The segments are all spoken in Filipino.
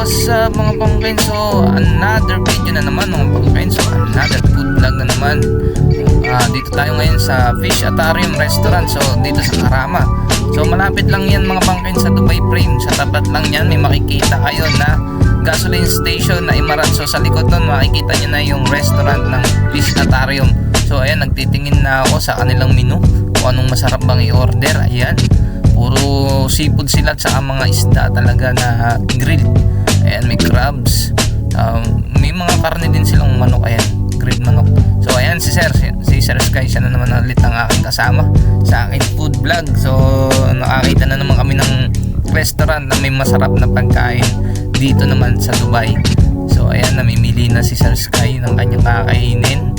what's up mga pangkain? So, another video na naman mga pangkain. So, another food vlog na naman. Ah, dito tayo ngayon sa Fish Atarium Restaurant. So, dito sa Karama. So, malapit lang yan mga pangkain sa Dubai Frame. Sa tapat lang yan, may makikita kayo na gasoline station na Imarat. So, sa likod nun, makikita nyo na yung restaurant ng Fish Atarium. So, ayan, nagtitingin na ako sa kanilang menu. Kung anong masarap bang i-order. Ayan puro seafood sila at saka mga isda talaga na grill ayan may crabs. Um, may mga karne din silang manok ayan grilled manok. So ayan si sir si, si sir Sky siya na naman ulit ang aking kasama sa aking food vlog. So nakakita na naman kami ng restaurant na may masarap na pagkain dito naman sa Dubai. So ayan namimili na si sir Sky ng kanyang kakainin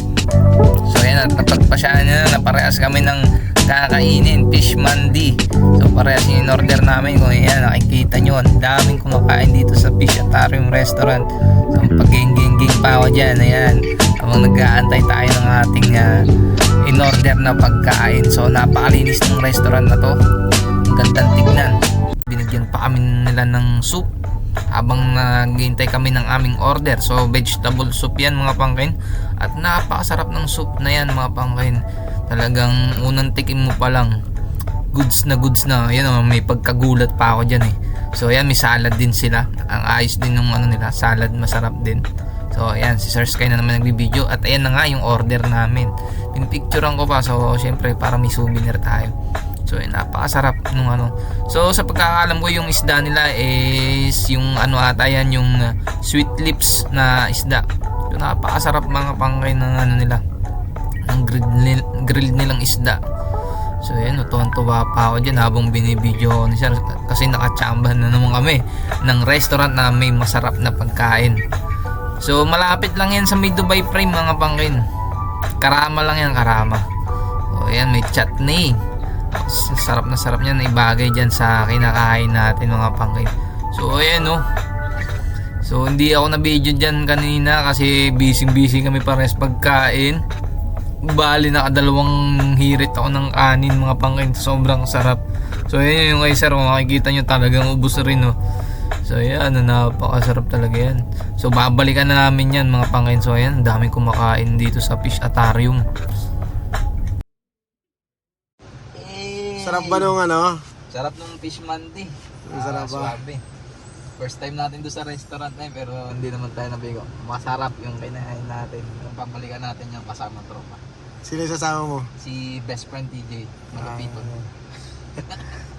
So ayan, at napagpasyaan niya na parehas kami ng kakainin, fish mandi. So parehas yung in-order namin. Kung ayan, nakikita nyo, ang daming kumakain dito sa Fish Atarium Restaurant. So pag-geng-geng pa ako dyan, ayan. Habang nag-aantay tayo ng ating uh, in-order na pagkain. So napakalinis ng restaurant na to. Kami nila ng soup habang naghihintay kami ng aming order. So vegetable soup yan mga pangkain. At napakasarap ng soup na yan mga pangkain. Talagang unang tikim mo pa lang. Goods na goods na. Yan oh, may pagkagulat pa ako dyan eh. So ayan may salad din sila. Ang ayos din ng ano nila. Salad masarap din. So ayan si Sir Sky na naman nagbibideo. At ayan na nga yung order namin. Pinipicturean ko pa. So syempre para may souvenir tayo. So, eh, napakasarap nung ano. So, sa pagkakalam ko yung isda nila is yung ano ata yan, yung uh, sweet lips na isda. So, napakasarap mga pangkay ng ano nila. Ng grilled, nil- grilled nilang isda. So, yan, tuwan-tuwa pa ako dyan habang binibideo ko ni Sir. Kasi nakachamba na naman kami ng restaurant na may masarap na pagkain. So, malapit lang yan sa may Dubai Frame mga pangkin. Karama lang yan, karama. O, yan, may chutney sarap na sarap niyan ibagay dyan sa kinakain natin mga pangkin so ayan no so hindi ako na video dyan kanina kasi busy busy kami pares pagkain bali nakadalawang hirit ako ng anin mga pangkin sobrang sarap so ayan yung kay sir makikita nyo talagang ubos na rin no So ayan, napakasarap talaga yan. So babalikan na namin yan mga pangkain. So ayan, daming kumakain dito sa Fish Atarium. Sarap ba nung ano? Sarap ng fish mandi. Ang sarap ba? Swabe. First time natin doon sa restaurant na yun, pero hindi naman tayo nabigo. Masarap yung kinain natin. Yung pabalikan natin yung kasama tropa. Sino yung sasama mo? Si best friend TJ. Ah.